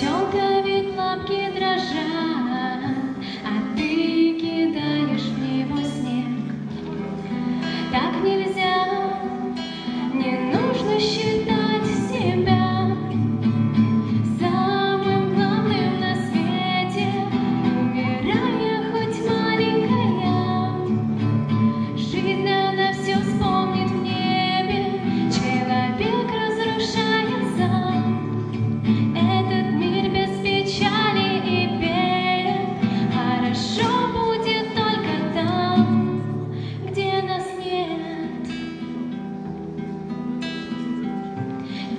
ciągle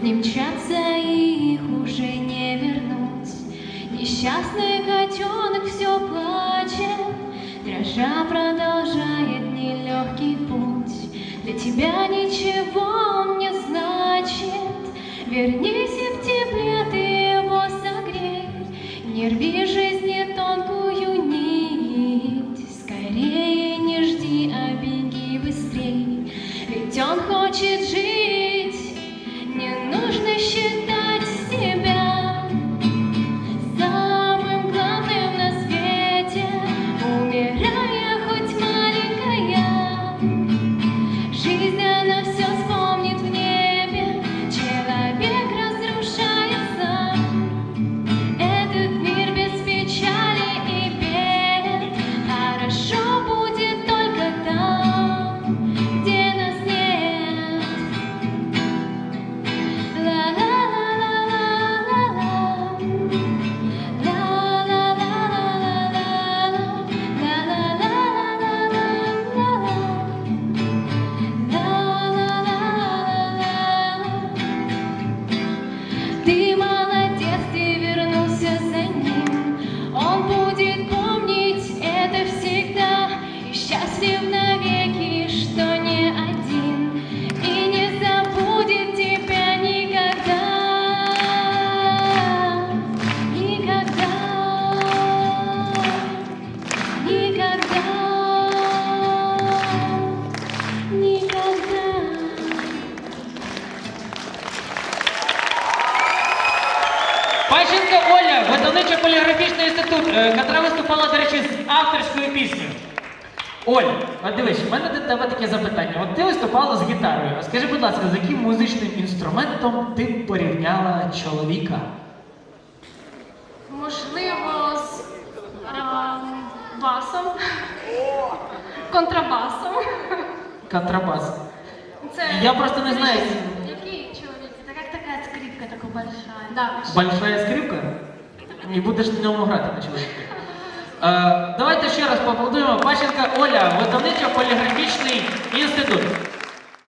Не мчаться и их уже не вернуть. Несчастный котенок все плачет, дрожа продолжает нелегкий путь. Для тебя ничего он не значит, вернись Пащенко Оля, видавничо поліграфічний інститут, е, яка виступала, до речі, з авторською піснею. Оль, от дивись, у мене до тебе таке запитання. От ти виступала з гітарою. А Скажи, будь ласка, з яким музичним інструментом ти порівняла чоловіка? Можливо, з ем, басом, контрабасом. Контрабас. Це Я просто не знаю. Большая. Да, Большая скрипка? І будеш на ньому грати на чоловіка. Е, давайте ще раз поаплодуємо. Пащенка Оля, видавничо поліграфічний інститут.